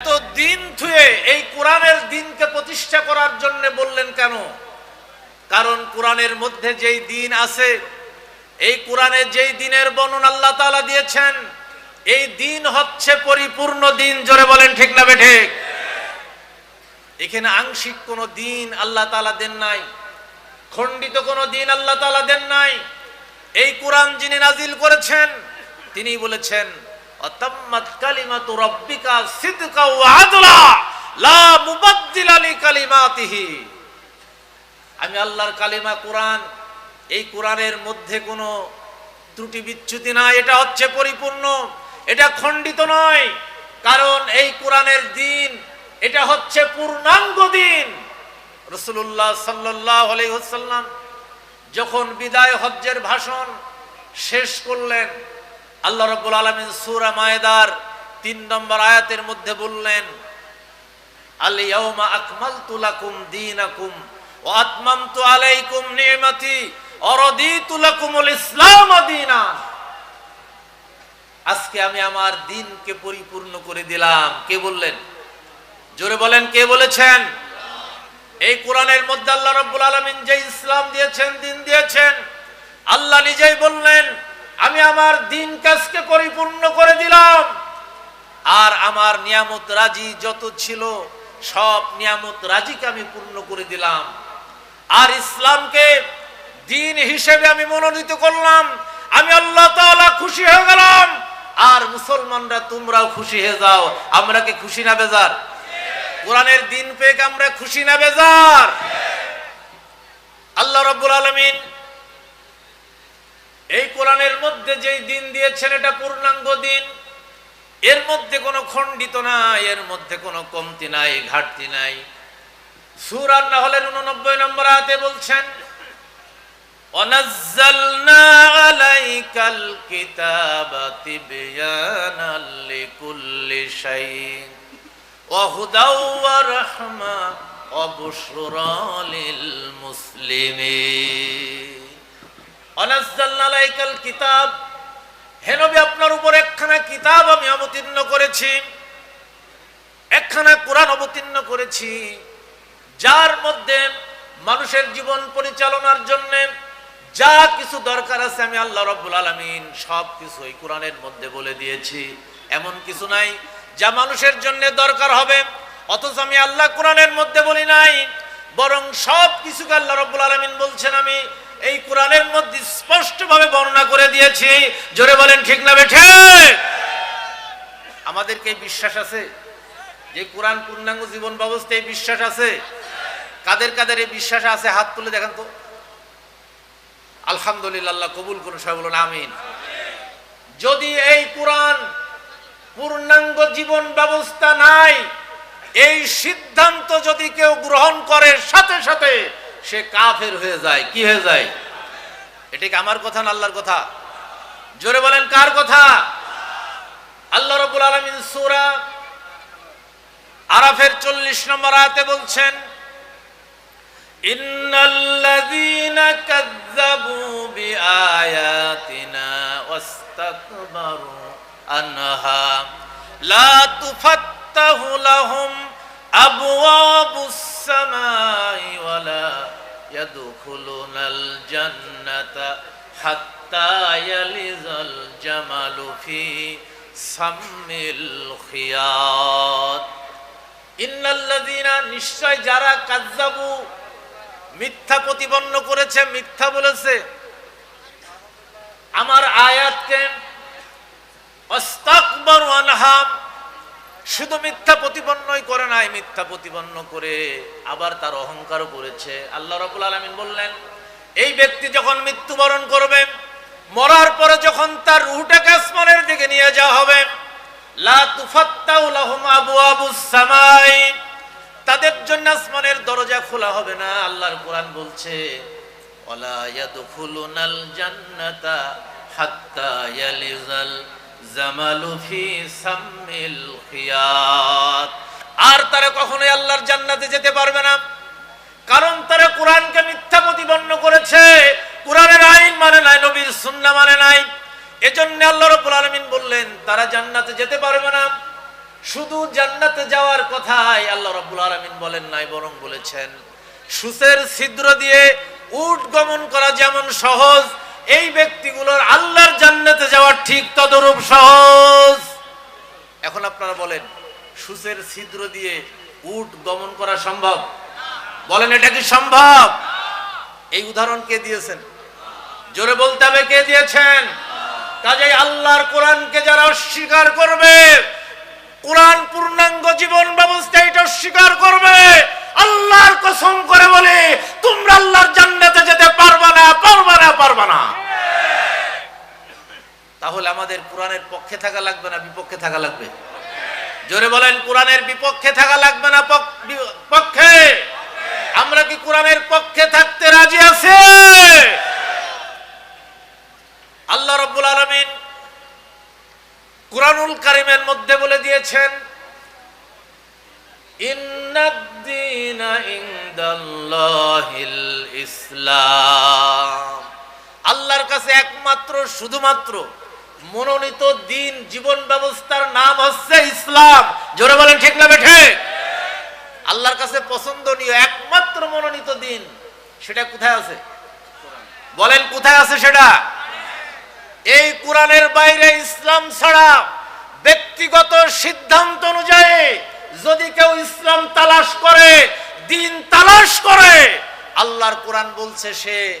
এত দিন থুয়ে এই কোরআনের দিনকে প্রতিষ্ঠা করার জন্য বললেন কেন? কারণ কোরআনের মধ্যে যেই দিন আছে, এই কোরআনে যেই দিনের বর্ণনা আল্লাহ তাআলা দিয়েছেন, এই দিন হচ্ছে পরিপূর্ণ দিন, জোরে বলেন ঠিক না বেঠিক এখানে আংশিক কোনো দিন আল্লাহ তাআলা দেন নাই, খণ্ডিত কোনো দিন আল্লাহ তাআলা দেন নাই। এই কোরআন যিনি নাজিল করেছেন তিনি বলেছেন অতাম্মাত কালিমাতু রাব্বিকা সিদকা ওয়া লা মুবাদদিলা লিকালিমাতিহি আমি আল্লাহর কালিমা কোরআন, এই কোরআনের মধ্যে কোনো ত্রুটি বিচ্যুতি নাই, এটা হচ্ছে পরিপূর্ণ, এটা খণ্ডিত নয়, কারণ এই কোরআনের দিন, এটা হচ্ছে পূর্ণাঙ্গ দিন। রসুল্লাহ সাল্লাহ আলাইসাল্লাম যখন বিদায় হজ্জের ভাষণ শেষ করলেন আল্লাহ রব্বুল আলমিন সুরা মায়েদার তিন নম্বর আয়াতের মধ্যে বললেন আলিয়াউমা আকমালতু লাকুম দীনাকুম ওয়া আতমামতু আলাইকুম নি'মাতি ওয়া রাদিতু লাকুমুল ইসলাম দীনা। আজকে আমি আমার দিনকে পরিপূর্ণ করে দিলাম। কে বললেন? জোরে বলেন, কে বলেছেন? এই কোরআনের মধ্যে আল্লাহ রাব্বুল আলামিন যে ইসলাম দিয়েছেন, দিন দিয়েছেন, আল্লাহ নিজেই বললেন আমি আমার দিন কাজকে পরিপূর্ণ করে দিলাম। আর আমার নিয়ামত রাজি যত ছিল, সব নিয়ামত রাজিকে আমি পূর্ণ করে দিলাম। আর ইসলামকে দিন হিসেবে আমি মনোনীত করলাম। আমি আল্লাহ তাআলা খুশি হয়ে গেলাম। আর মুসলমানরা তোমরাও খুশি হয়ে যাও। আমরা কি খুশি না বেজার? কোরআনের দিন পেয়ে আমরা খুশি না বেজার? আল্লাহ রাব্বুল আলামিন এই কোরআনের মধ্যে যেই দিন দিয়েছেন, এটা পূর্ণাঙ্গ দিন। এর মধ্যে কোনো খণ্ডিত নাই, এর মধ্যে কোনো কমতি নাই, ঘাটতি নাই। সুর আর না হলেন উননব্বই নম্বর আতে বলছেন, অনাজ্জালনা লিল অনাজাল কিতাব। হেনবি আপনার উপর একখানা কিতাব আমি অবতীর্ণ করেছি। একখানা কোরআন অবতীর্ণ করেছি। যার মধ্যে মানুষের জীবন পরিচালনার জন্য যা কিছু দরকার আছে আমি আল্লাহ রব্বুল আলমিন সব কিছু এই কোরআনের মধ্যে বলে দিয়েছি। এমন কিছু নাই যা মানুষের জন্য দরকার হবে। অথচ আমি আল্লাহ কোরআনের মধ্যে বলি নাই। বরং সব কিছুকে আল্লাহ রব্বুল আলমিন বলছেন আমি এই কোরআনের মধ্যে স্পষ্টভাবে বর্ণনা করে দিয়েছি। জোরে বলেন, ঠিক না বেঠে? আমাদেরকে বিশ্বাস আছে? যে কোরআন পূর্ণাঙ্গ জীবন ব্যবস্থায় বিশ্বাস আছে? কাদের কাদের এই বিশ্বাস আছে? হাত তুলে দেখেন তো। আলহামদুলিল্লাহ, কবুল করুন, সবাই বলুন, আমিন। যদি এই কোরআন পূর্ণাঙ্গ জীবন ব্যবস্থা নাই, এই সিদ্ধান্ত যদি কেউ গ্রহণ করে, সাথে সাথে সে কাফের হয়ে যায়, কি হয়ে যায়? এটা কি আমার কথা না আল্লাহর কথা? জোরে বলেন, কার কথা? আল্লাহ রবুল আলমিন সুরা আরাফের চল্লিশ নম্বর আয়াতে বলছেন, ইন্নাল্লাযীনা কাযযাবু বিআয়াতিনা ওয়াস্তাকবারু আনহা, লা তুফাত্তাহু লাহুম আবওয়াবুস সামাই ওয়ালা يدخلون الجنة حتى يلز الجمل في سم الخياط ইন্নাল্লাযীনা নিশ্চয় যারা কাজ্জাবু মিথ্যা প্রতিপন্ন করেছে মিথ্যা বলেছে আমার আয়াতকে অস্তাকবর আনহাম শুধু মিথ্যা প্রতিপন্নই করে নাই, মিথ্যা প্রতিপন্ন করে আবার তার অহংকারও করেছে। আল্লাহ রাব্বুল আলামিন বললেন, এই ব্যক্তি যখন মৃত্যুবরণ করবে, মরার পরে যখন তার রুহটাকে আসমানের দিকে নিয়ে যাওয়া হবে তাদের জন্য আসমানের দরজা খোলা হবে না। আল্লাহর কোরআন বলছে, ওয়ালা ইয়াদখুলুনাল জান্নাতা হাত্তা ইয়ালিজাল জামালু ফি আর তারা কখনোই আল্লাহর জান্নাতে যেতে পারবে না। কারণ তারা কোরআনকে মিথ্যা প্রতিপন্ন করেছে। কোরআনের আইন মানে নাই, নবীর সুন্নাহ মানে নাই। এজন্য আল্লাহ রাব্বুল আলামিন বললেন, তারা জান্নাতে যেতে পারবে না। শুধু জান্নাতে যাওয়ার কথাই আল্লাহ রাব্বুল আলামিন বলেন নাই, বরং বলেছেন, সুসের ছিদ্র দিয়ে উট গমন করা যেমন সহজ এই ব্যক্তিগুলোর আল্লাহর জান্নাতে যাওয়া ঠিক তদরূপ সহজ। এখন আপনারা বলেন সুসের ছিদ্র দিয়ে উট গমন করা সম্ভব? বলেন, এটা কি সম্ভব? এই উদাহরণ কে দিয়েছেন? জোরে বলতে হবে, কে দিয়েছেন? কাজেই আল্লাহর কোরআনকে যারা অস্বীকার করবে কোরআন পূর্ণাঙ্গ জীবন ব্যবস্থা এটা অস্বীকার করবে আল্লাহর কসম করে বলে তোমরা আল্লাহর জান্নাতে যেতে পারবা না পারবা না পারবা না তাহলে আমাদের কোরআনের পক্ষে থাকা লাগবে না বিপক্ষে থাকা লাগবে? জোরে বলেন, কোরআনের বিপক্ষে থাকা লাগবে না পক্ষে? আমরা কি কোরআনের পক্ষে থাকতে রাজি আছে? আল্লাহ রব্বুল আলমিন কুরআনুল কারিমের মধ্যে বলে দিয়েছেন ইসলাম। আল্লাহর কাছে একমাত্র, শুধুমাত্র মনোনীত দিন জীবন ব্যবস্থার নাম হচ্ছে ইসলাম। জোরে বলেন ঠিক না বেঠে? আল্লাহর কাছে পছন্দনীয় একমাত্র মনোনীত দিন, সেটা কোথায় আছে? বলেন কোথায় আছে সেটা? এই কোরআনের বাইরে ইসলাম ছাড়া ব্যক্তিগত সিদ্ধান্ত অনুযায়ী যদি কেউ ইসলাম তালাশ করে, দিন তালাশ করে, আল্লাহর কোরআন বলছে সে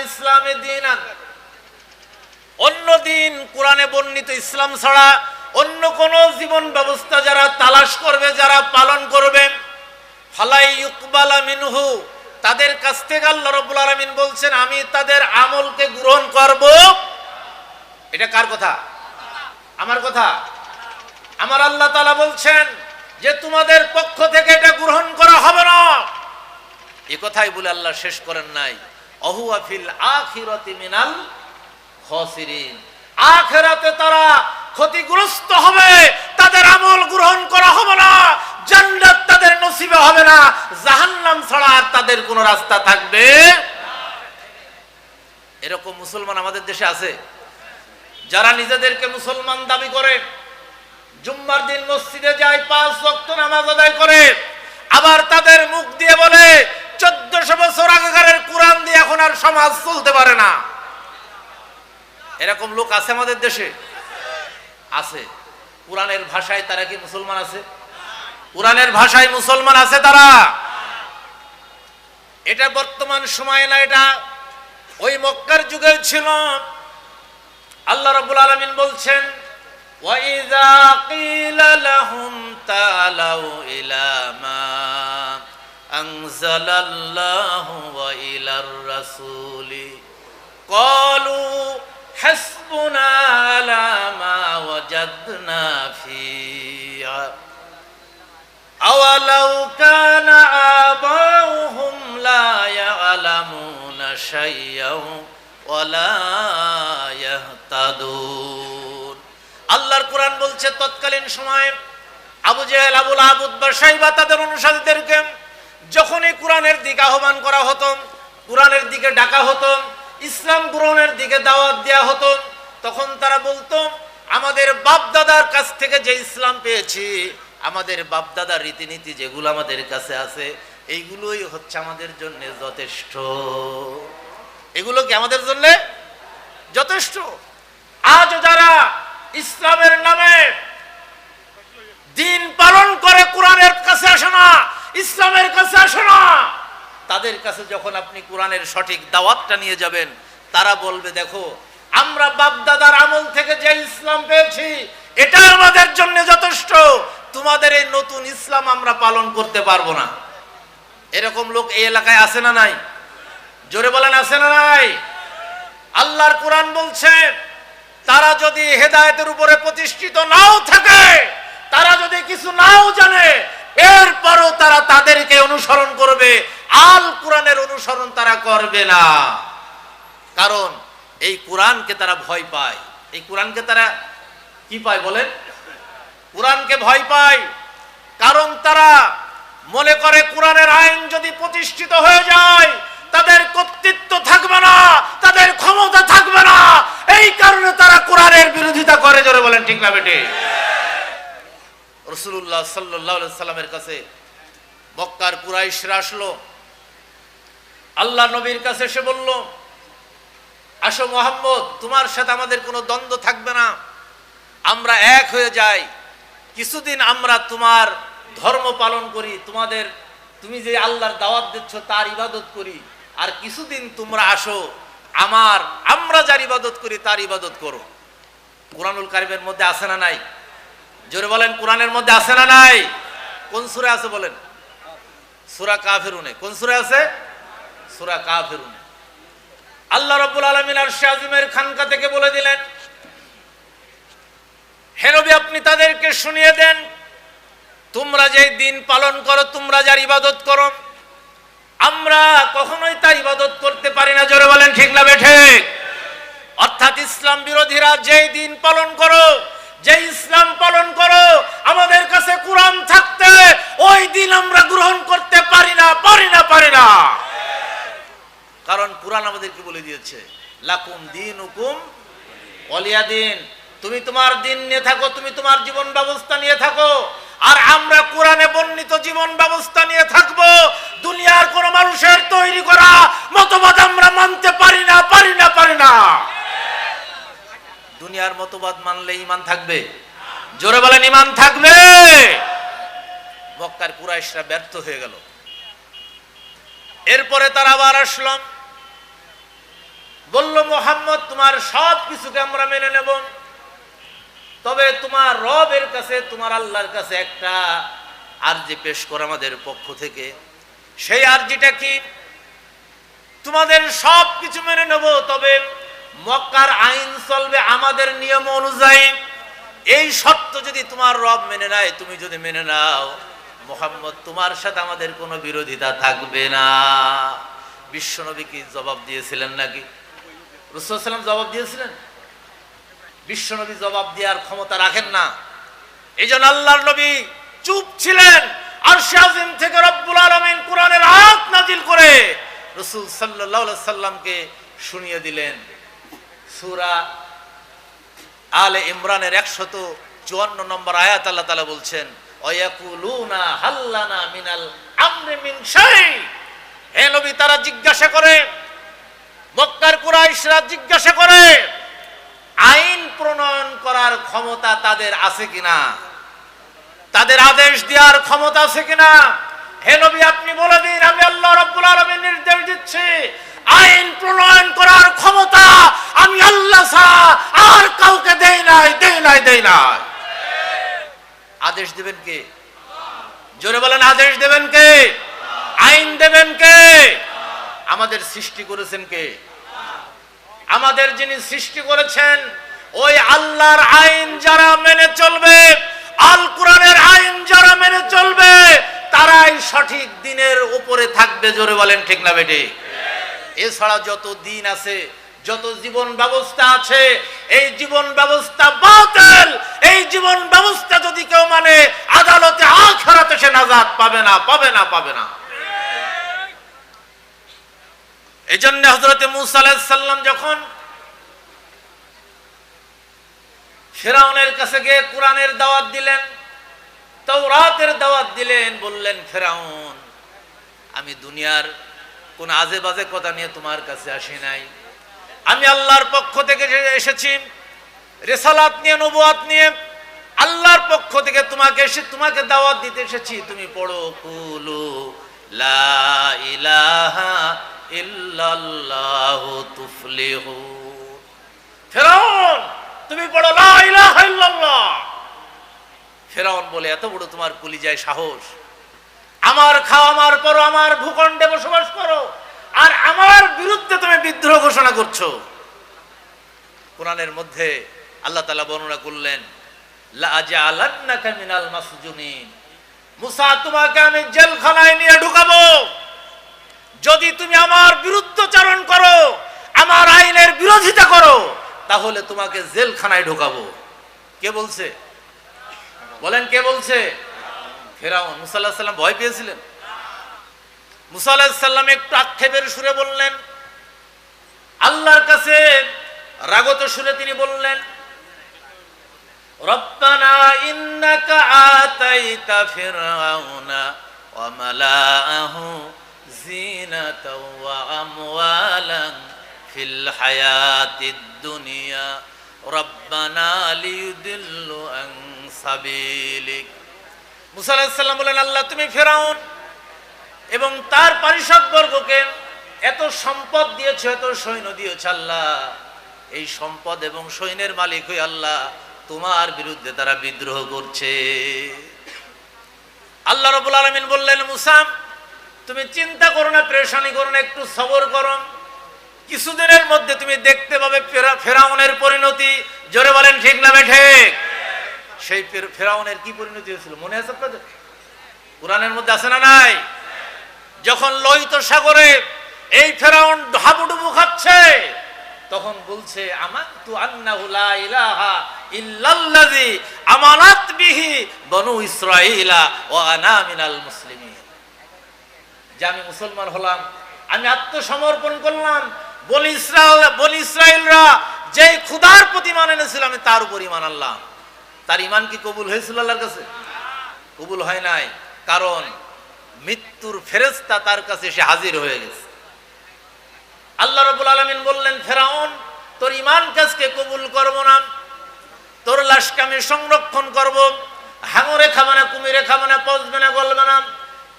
ইসলামে দিনান। অন্য দিন কোরআনে বর্ণিত ইসলাম ছাড়া অন্য কোন জীবন ব্যবস্থা যারা তালাশ করবে, যারা পালন করবে, ফালাই মিনহু, তাদের কাছ থেকে আল্লাহ বলছেন, আমি তাদের আমলকে গ্রহণ করব। এটা কার কথা? আমার কথা। আমার আল্লাহ তাআলা বলছেন যে, তোমাদের পক্ষ থেকে এটা গ্রহণ করা হবে না। এ কথাই বলে আল্লাহ শেষ করেন নাই। অহুয়া ফিল আখিরাতি মিনাল আখেরাতে তারা ক্ষতিগ্রস্ত হবে, তাদের আমল গ্রহণ করা হবে না, জান্নাত তাদের নসিবে হবে না, জাহান্নাম ছাড়া আর তাদের কোনো রাস্তা থাকবে এরকম মুসলমান আমাদের দেশে আছে। যারা নিজেদেরকে মুসলমান দাবি করে, জুম্মার দিন মসজিদে যায়, পাঁচ ওয়াক্ত নামাজ আদায় করে, আবার তাদের মুখ দিয়ে বলে চোদ্দশো বছর আগেকারের কোরআন দিয়ে এখন আর সমাজ চলতে পারে না। এরকম লোক আছে আমাদের দেশে? আছে। কোরআনের ভাষায় তারা কি মুসলমান আছে? কোরআনের ভাষায় মুসলমান আছে তারা? এটা বর্তমান সময়ে না, এটা ওই মক্কার যুগে ছিল। আল্লাহ রাব্বুল আলামিন বলছেন ওয়াইযা কিলা লাহুম তালাউ ইলা মা أَنزَلَ اللَّهُ وَإِلَى الرَّسُولِ قَالُوا حَسْبُنَا عَلَى مَا وَجَدْنَا فِيهِ أَوَلَوْ كَانَ آبَاؤُهُمْ لَا يَعْلَمُونَ شَيْئًا وَلَا يَهْتَدُونَ আল্লাহর কোরআন বলছে তৎকালীন সময়ে আবু জেহেল আবুল আবুদ বা সাইবা তাদের অনুসারীদেরকে যখনই কোরআনের দিকে আহ্বান করা হতো, কোরআনের দিকে ডাকা হতো, ইসলাম গ্রহণের দিকে দাওয়াত দেওয়া হতো, তখন তারা বলতো, আমাদের বাপ দাদার কাছ থেকে যে ইসলাম পেয়েছি, আমাদের বাপ দাদার রীতিনীতি যেগুলো আমাদের কাছে আছে, এইগুলোই হচ্ছে আমাদের জন্য যথেষ্ট। এগুলো কি আমাদের জন্য যথেষ্ট? আজও যারা ইসলামের নামে দিন পালন করে কোরআনের কাছে আসে না ইসলামের কাছে আসে না। তাদের কাছে যখন আপনি কোরআনের সঠিক দাওয়াতটা নিয়ে যাবেন, তারা বলবে, দেখো, আমরা বাপ দাদার আমল থেকে যে ইসলাম পেয়েছি, এটা আমাদের জন্য যথেষ্ট। তোমাদের এই নতুন ইসলাম আমরা পালন করতে পারব না। এরকম লোক এই এলাকায় আছে না নাই? জোরে বলেন, আছে না নাই? আল্লাহর কোরআন বলছে, তারা যদি হেদায়েতের উপরে প্রতিষ্ঠিত নাও থাকে, তারা যদি কিছু নাও জানে এরপরও তারা তাদেরকে অনুসরণ করবে। আল কোরআনের অনুসরণ তারা করবে না। কারণ এই কোরআনকে তারা ভয় পায়। এই কোরআনকে তারা কি পায় বলেন? কোরআনকে ভয় পায়। কারণ তারা মনে করে কোরআনের আইন যদি প্রতিষ্ঠিত হয়ে যায়, তাদের কর্তৃত্ব থাকবে না, তাদের ক্ষমতা থাকবে না। এই কারণে তারা কোরআনের বিরোধিতা করে, জোরে বলেন ঠিক না বেটে রসুল্লাহ সাল্লাহ সাল্লামের কাছে মক্কার কুরাইশরা আসলো। আল্লাহ নবীর কাছে এসে বলল, আসো মোহাম্মদ, তোমার সাথে আমাদের কোনো দ্বন্দ্ব থাকবে না। আমরা এক হয়ে যাই। কিছুদিন আমরা তোমার ধর্ম পালন করি, তোমাদের, তুমি যে আল্লাহর দাওয়াত দিচ্ছ তার ইবাদত করি। আর কিছুদিন তোমরা আসো, আমার, আমরা যার ইবাদত করি তার ইবাদত করো। কোরআনুল কারিমের মধ্যে আছে না নাই? জোরে বলেন, কোরআনের মধ্যে আছে না নাই? কোন সুরে আছে বলেন? সুরা কাফেরুনে। কোন সুরে আছে? সুরা কাফেরুনে। আল্লাহ রব্বুল আলমিন আর শাহিমের খানকা থেকে বলে দিলেন হেরবি আপনি তাদেরকে শুনিয়ে দেন, তোমরা যে দিন পালন করো, তোমরা যার ইবাদত করো। আমরা কখনোই তার ইবাদত করতে পারি না। জোরে বলেন, ঠিক না বেঠে অর্থাৎ ইসলাম বিরোধীরা যেই দিন পালন করো যে ইসলাম পালন করো, আমাদের কাছে কোরআন থাকতে ওই দিন আমরা গ্রহণ করতে পারি না পারি না পারি না। কারণ কোরআন আমাদেরকে বলে দিয়েছে, লাকুম দিন হুকুম অলিয়া দিন। তুমি তোমার দিন নিয়ে থাকো, তুমি তোমার জীবন ব্যবস্থা নিয়ে থাকো। আর আমরা কোরআনে বর্ণিত জীবন ব্যবস্থা নিয়ে থাকব। দুনিয়ার কোন মানুষের তৈরি করা মতবাদ আমরা মানতে পারি না পারি না পারি না। দুনিয়ার মতবাদ মানলে ইমান থাকবে। জোরে বলেন ইমান থাকবে। মক্কার কুরাইশরা ব্যর্থ হয়ে গেল। এরপরে তারা আবার আসলাম। বলল, মোহাম্মদ, তোমার সব কিছুকে আমরা মেনে নেব। তবে তোমার রবের কাছে, তোমার আল্লাহর কাছে একটা আরজি পেশ করো আমাদের পক্ষ থেকে। সেই আরজিটা কি? তোমাদের সব কিছু মেনে নেব, তবে মক্কার আইন চলবে আমাদের নিয়ম অনুযায়ী। এই শর্ত যদি তোমার রব মেনে নেয়, তুমি যদি মেনে নাও, মোহাম্মদ তোমার সাথে আমাদের কোনো বিরোধিতা থাকবে না। বিশ্বনবী কি জবাব দিয়েছিলেন নাকি? রুসাল্লাম জবাব দিয়েছিলেন? বিশ্বনবী জবাব দেওয়ার ক্ষমতা রাখেন না। এই জন্য আল্লাহর নবী চুপ ছিলেন আর শাহিম থেকে রব্বুল আলমিন কোরআনের আয়াত নাজিল করে রসুল সাল্লাহ সাল্লামকে শুনিয়ে দিলেন। সুরা আলে ইমরানের একশত চুয়ান্ন নম্বর আয়াত আল্লাহ তালা বলছেন অয়াকুলুনা হাল্লানা মিনাল আমরে মিন হে নবী, তারা জিজ্ঞাসা করে, মক্কার কুরাইশরা জিজ্ঞাসা করে, আইন প্রণয়ন করার ক্ষমতা তাদের আছে কিনা? তাদের আদেশ দেওয়ার ক্ষমতা আছে কিনা? হে নবী, আপনি বলে দিন, আমি আল্লাহ রাব্বুল আলামিন নির্দেশ দিচ্ছি, আইন প্রণয়ন করার ক্ষমতা আমি আল্লাহ ছাড়া আর কাউকে দেই নাই দেই নাই দেই নাই আদেশ দেবেন কে? জোরে বলেন, আদেশ দেবেন কে? আইন দেবেন কে? আমাদের সৃষ্টি করেছেন কে? আমাদের যিনি সৃষ্টি করেছেন, ওই আল্লাহর আইন যারা মেনে চলবে, আল কোরআনের আইন যারা মেনে চলবে, তারাই সঠিক দিনের উপরে থাকবে, জোরে বলেন ঠিক না বেটে? এছাড়া যত দিন আছে যত জীবন ব্যবস্থা আছে, এই জীবন ব্যবস্থা বাতিল। এই জীবন ব্যবস্থা যদি কেউ মানে আদালতে আখরাতে সে নাজাত পাবে না পাবে না পাবে না। এই জন্য মুসা আলাহিসাল্লাম যখন ফেরাউনের কাছে গিয়ে কোরআনের দাওয়াত দিলেন, তাওরাতের দাওয়াত দিলেন, বললেন, ফেরাউন, আমি দুনিয়ার কোন আজে বাজে কথা নিয়ে তোমার কাছে আসি নাই। আমি আল্লাহর পক্ষ থেকে এসেছি, রেসালাত নিয়ে, নবুয়াত নিয়ে, আল্লাহর পক্ষ থেকে তোমাকে এসে, তোমাকে দাওয়াত দিতে এসেছি। তুমি পড়ো, কুলু, লা ইলাহা ইল্লাল্লাহু তুফলিহু। ফেরাউন, তুমি পড়ো, লা ইলাহা ইল্লাল্লাহ। ফেরাউন বলে, এত বড় তোমার কলিজায় সাহস। আমার খাও আমার পরো আমার ভূখণ্ডে বসবাস করো। আর আমার বিরুদ্ধে তুমি বিদ্রোহ ঘোষণা করছ। কোরআনের মধ্যে আল্লাহ তালা বর্ণনা করলেন মুসা, তোমাকে আমি জেলখানায় নিয়ে ঢুকাবো। যদি তুমি আমার বিরুদ্ধচারণ করো, আমার আইনের বিরোধিতা করো, তাহলে তোমাকে জেলখানায় ঢোকাবো। কে বলছে? বলেন কে বলছে? ফেরাউন। মুসা আল্লাহ সাল্লাম ভয় পেয়েছিলেন। মুসা আল্লাহ একটু আক্ষেপের সুরে বললেন, আল্লাহর কাছে রাগত সুরে তিনি বললেন, রব্বানা ইন্নাকা আতাইতা ফিরআউনা ওয়া মালাআহু জিনাতাও ওয়া আমওয়ালান ফিল হায়াতিদ দুনিয়া, রব্বানা লিয়ুদিল্লু আন সাবিলিক। মুসা আলাইহিস সালাম বলেন আল্লাহ তুমি ফেরাউন। এবং তার পারিষদ বর্গকে এত সম্পদ দিয়েছে, এত সৈন্য দিয়েছে আল্লাহ। এই সম্পদ এবং সৈন্যের মালিক হই আল্লাহ তোমার বিরুদ্ধে তারা বিদ্রোহ করছে। আল্লাহ রবুল আলমিন বললেন মুসাম তুমি চিন্তা করো না, প্রেশানি করো না, একটু সবর করো। কিছুদিনের মধ্যে তুমি দেখতে পাবে ফেরাউনের পরিণতি। জোরে বলেন, ঠিক না বেঠে সেই ফেরাউনের কি পরিণতি হয়েছিল? মনে আছে আপনাদের? কোরআনের মধ্যে আছে না নাই? যখন লোহিত সাগরে এই ফেরাউন হাবুডুবু খাচ্ছে, তখন বলছে, আমানতু আন্নাহু লা ইলাহা ইল্লাল্লাযী আমানাত বিহি বনু ইসরাঈলা ওয়া আনা মিনাল মুসলিমিন। যে আমি মুসলমান হলাম, আমি আত্মসমর্পণ করলাম, বনি ইসরায়েল বনি ইসরায়েলরা যে খুদার প্রতি মান আমি তার উপর ইমান আনলাম। তার ইমান কি কবুল হয়েছিল আল্লাহর কাছে? কবুল হয় নাই। কারণ মৃত্যুর ফেরেস্তা তার কাছে এসে হাজির হয়ে গেছে। আল্লাহ রবুল আলমিন বললেন, ফেরাউন, তোর ইমান কাজকে কবুল করব না, তোর লাশকে আমি সংরক্ষণ করব। হাঙরে খাবে না কুমিরে খাবে না পচবে না গলবে না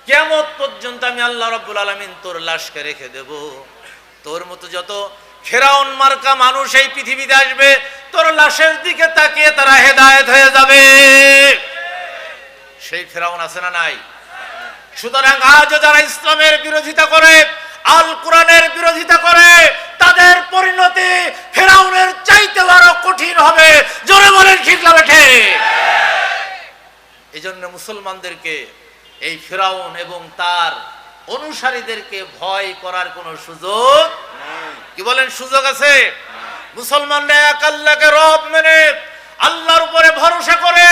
কেমত পর্যন্ত আমি আল্লাহ রব্বুল আলমিন তোর লাশকে রেখে দেব। তোর মতো যত ফেরাউন মার্কা মানুষ এই পৃথিবীতে আসবে, তোর লাশের দিকে তাকিয়ে তারা হেদায়েত হয়ে যাবে। সেই ফেরাউন আছে না নাই? সুতরাং আজও যারা ইসলামের বিরোধিতা করে আল কোরআনের বিরোধিতা করে, তাদের পরিণতি ফেরাউনের চাইতে আরও কঠিন হবে। জোরে বলেন না বেঠে? এই জন্য মুসলমানদেরকে, এই ফেরাউন এবং তার অনুসারীদেরকে ভয় করার কোনো সুযোগ কি বলেন, সুযোগ আছে? মুসলমানরা এক আল্লাহকে রব মেনে, আল্লাহর উপরে ভরসা করে,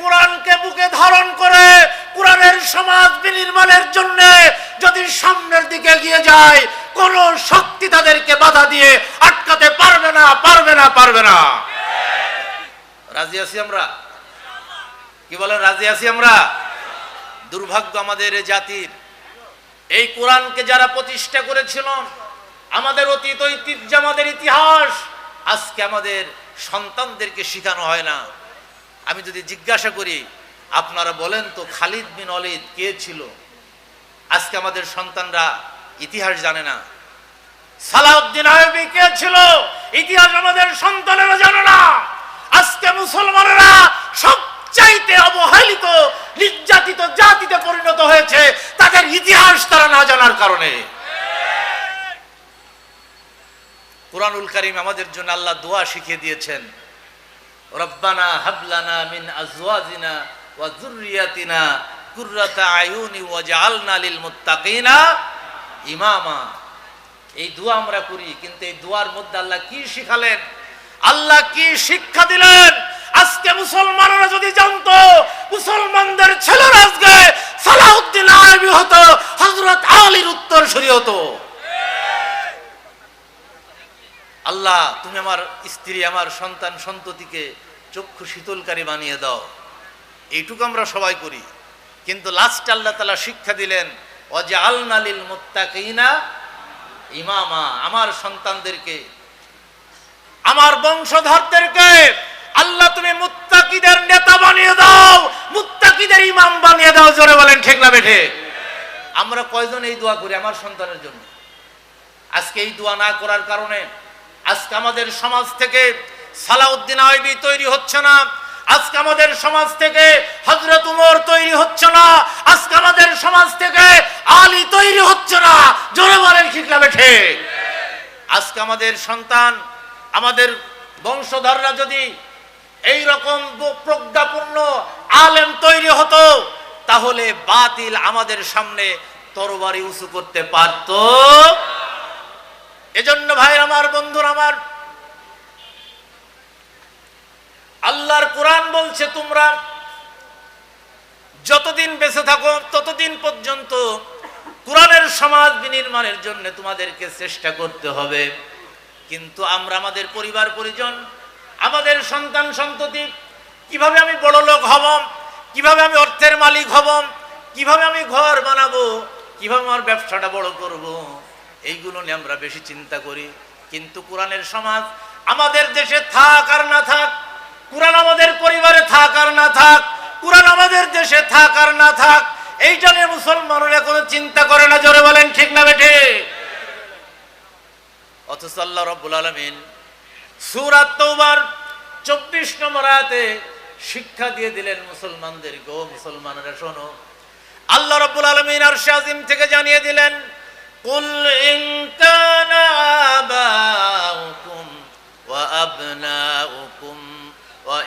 কোরআনকে বুকে ধারণ করে কোরআনের সমাজ বিনির্মাণের জন্য যদি সামনের দিকে গিয়ে যায়, কোন শক্তি তাদেরকে বাধা দিয়ে আটকাতে পারবে না পারবে না পারবে না। রাজি আছি আমরা? কি বলেন, রাজি আছি আমরা? দুর্ভাগ্য আমাদের জাতির। এই কোরআনকে যারা প্রতিষ্ঠা করেছিল, আমাদের অতীত ঐতিহ্য, আমাদের ইতিহাস, আজকে আমাদের সন্তানদেরকে শেখানো হয় না। আমি যদি জিজ্ঞাসা করি আপনারা বলেন তো, খালিদ বিন অলিদ কে ছিল? আজকে আমাদের সন্তানরা ইতিহাস জানে না। সালাউদ্দিন আয়বি কে ছিল? ইতিহাস আমাদের সন্তানেরা জানে না। আজকে মুসলমানেরা সবচাইতে অবহেলিত, নির্যাতিত জাতিতে পরিণত হয়েছে, তাদের ইতিহাস তারা না জানার কারণে। কোরআনুল করিম আমাদের জন্য আল্লাহ দোয়া শিখিয়ে দিয়েছেন। রব্বানা হাবলানা মিন আজওয়াজিনা ওয়া যুররিয়াতিনা কুররাতা আয়ুনি ওয়াজআলনা লিল মুত্তাকিনা এই দোয়া আমরা করি, কিন্তু এই দোয়ার মধ্যে আল্লাহ কি শিখালেন? আল্লাহ কি শিক্ষা দিলেন? আজকে মুসলমানরা যদি জানতো, মুসলমানদের আজকে সালাউদ্দিন আরবি হতো আলীর উত্তর হতো। আল্লাহ, তুমি আমার স্ত্রী, আমার সন্তান সন্ততিকে চক্ষু শীতলকারী বানিয়ে দাও। এইটুকু আমরা সবাই করি। কিন্তু লাস্ট আল্লাহ তালা শিক্ষা দিলেন অজে আলনালিল মোত্তাকিনা ইমামা আমার সন্তানদেরকে। আমার বংশধরদেরকে, আল্লাহ, তুমি মুত্তাকিদের নেতা বানিয়ে দাও, মুত্তাকিদের ইমাম বানিয়ে দাও জোরে বলেন ঠিক না বেঠে? আমরা কয়জন এই দোয়া করি আমার সন্তানের জন্য? আজকে এই দোয়া না করার কারণে আজকে আমাদের সমাজ থেকে সালাউদ্দিন আইবি তৈরি হচ্ছে না আজকে আমাদের সমাজ থেকে হজরত উমর তৈরি হচ্ছে না, আজকে আমাদের সমাজ থেকে আলী তৈরি হচ্ছে না, জোরে বলেন ঠিক না বেঠে। আজকে আমাদের সন্তান, আমাদের বংশধররা যদি এই রকম প্রজ্ঞাপূর্ণ আলেম তৈরি হতো, তাহলে বাতিল আমাদের সামনে তরবারি উঁচু করতে পারত। এজন্য ভাই আমার, বন্ধুর আমার আল্লাহর কোরআন বলছে তোমরা যতদিন বেঁচে থাকো, ততদিন পর্যন্ত কোরআনের সমাজ বিনির্মাণের জন্য তোমাদেরকে চেষ্টা করতে হবে। কিন্তু আমরা আমাদের পরিবার, পরিজন, আমাদের সন্তান, সন্ততি, কীভাবে আমি বড় লোক হব, কীভাবে আমি অর্থের মালিক হব, কীভাবে আমি ঘর বানাবো, কীভাবে আমার ব্যবসাটা বড় করব, এইগুলো নিয়ে আমরা বেশি চিন্তা করি। কিন্তু কোরআনের সমাজ আমাদের দেশে থাক আর না থাক কোরআন আমাদের পরিবারে থাক আর না থাক, কোরআন আমাদের দেশে থাক আর না থাক এইটা নিয়ে মুসলমানরা কোনো চিন্তা করে না, জোরে বলেন ঠিক না বেঠে? অথচ আল্লাহ রব্বুল আলমিন সুরাত তৌবার চব্বিশ নম্বর আয়াতে শিক্ষা দিয়ে দিলেন মুসলমানদের, গো মুসলমানরা শোনো। আল্লাহ রব্বুল আলমিন আর শাহিম থেকে জানিয়ে দিলেন, কুল ইন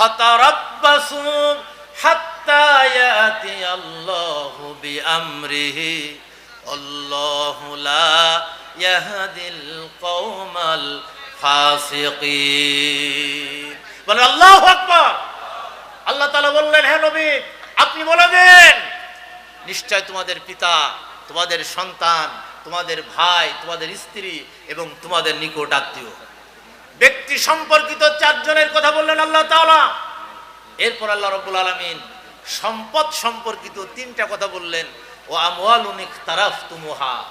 فتربصوا حتى يأتي الله بأمره والله لا يهدي القوم الفاسقين বলে আল্লাহ আকবার আল্লাহ তাআলা বললেন হে নবী আপনি বলে দেন নিশ্চয় তোমাদের পিতা তোমাদের সন্তান তোমাদের ভাই তোমাদের স্ত্রী এবং তোমাদের নিকট আত্মীয় ব্যক্তি সম্পর্কিত চারজনের কথা বললেন আল্লাহ তাআলা। এরপর আল্লাহ রব্বুল আলমিন সম্পদ সম্পর্কিত তিনটা কথা বললেন। ও তারাফ তুমুহা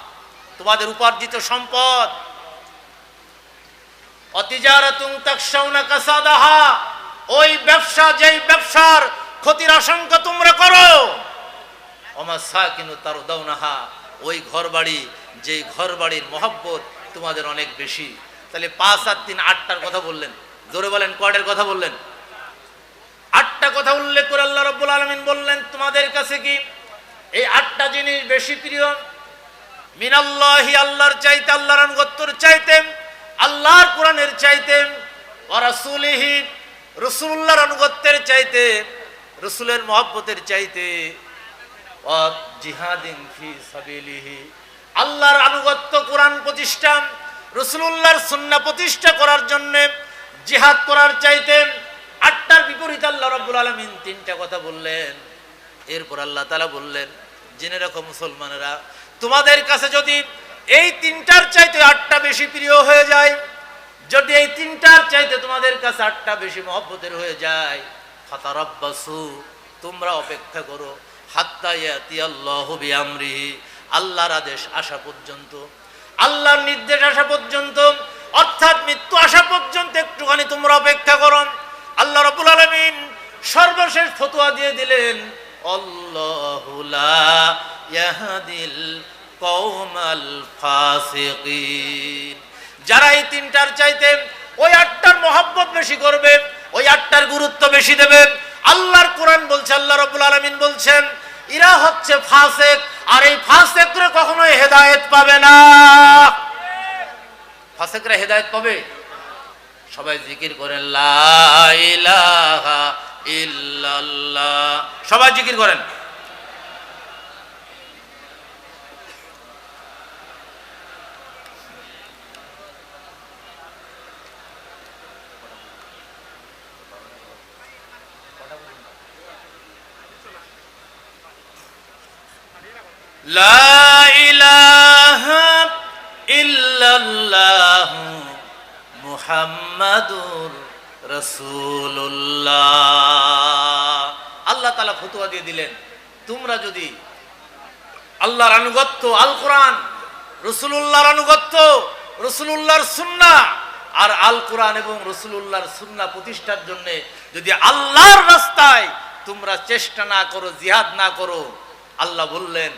তোমাদের উপার্জিত সম্পদ। ওই ব্যবসা, যেই ব্যবসার ক্ষতির আশঙ্কা তোমরা করো। ওই ঘর বাড়ি যেই ঘর বাড়ির মহব্বত তোমাদের অনেক বেশি। তাহলে পাঁচ আর তিন, আটটার কথা বললেন। জোরে বলেন কয়টার কথা বললেন। আটটা কথা উল্লেখ করে আল্লাহ রব্বুল আলমিন বললেন, তোমাদের কাছে কি এই আটটা জিনিস বেশি প্রিয়? মিনাল্লাহি, আল্লাহর চাইতে, আল্লাহর আনুগত্যর চাইতে, আল্লাহর কোরআনের চাইতে ওরাসুলিহি রসুল্লাহর আনুগত্যের চাইতে, রসুলের মহব্বতের চাইতে জিহাদিন ফি সাবিলিহি। আল্লাহর আনুগত্য কোরআন প্রতিষ্ঠা রসুল্লাহর সুন্না প্রতিষ্ঠা করার জন্য জিহাদ করার চাইতে আটটার বিপরীত আল্লাহ রব্বুল আলমিন তিনটা কথা বললেন। এরপর আল্লাহ তালা বললেন, জেনে রাখো মুসলমানেরা, তোমাদের কাছে যদি এই তিনটার চাইতে আটটা বেশি প্রিয় হয়ে যায়, যদি এই তিনটার চাইতে তোমাদের কাছে আটটা বেশি মহব্বতের হয়ে যায়, ফাতারাব্বাসু, তোমরা অপেক্ষা করো, হাত্তা ইয়াতি আল্লাহু বিআমরিহি, আল্লাহর আদেশ আসা পর্যন্ত আল্লাহর নির্দেশ আসা পর্যন্ত, অর্থাৎ মৃত্যু আসা পর্যন্ত একটুখানি তোমরা অপেক্ষা করো। আল্লাহ রাব্বুল আলামিন সর্বশেষ ফতোয়া দিয়ে দিলেন ইয়াহদিল কওমাল ফাসিকিন। যারা এই তিনটার চাইতে ওই আটটার মহব্বত বেশি করবে, ওই আটটার গুরুত্ব বেশি দেবে, আল্লাহর কোরআন বলছে, আল্লাহ রবুল আলমিন বলছেন এরা হচ্ছে ফাসেক আর এই ফাঁসেকরে কখনোই হেদায়ত পাবে না। ফাঁসেকরে হেদায়ত পাবে? সবাই জিকির করেন, লা ইল্লাল্লাহ। সবাই জিকির করেন। لا إله إلا الله মুহাম্মাদুর রাসূলুল্লাহ আল্লাহ তাআলা ফতোয়া দিয়ে দিলেন তোমরা যদি আল্লাহর আনুগত্য আল কোরআন রসুলুল্লাহর আনুগত্য রসুলুল্লাহর সুন্নাহ আর আল কোরআন এবং রসুল্লাহর সুন্না প্রতিষ্ঠার জন্য যদি আল্লাহর রাস্তায় তোমরা চেষ্টা না করো জিহাদ না করো আল্লাহ বললেন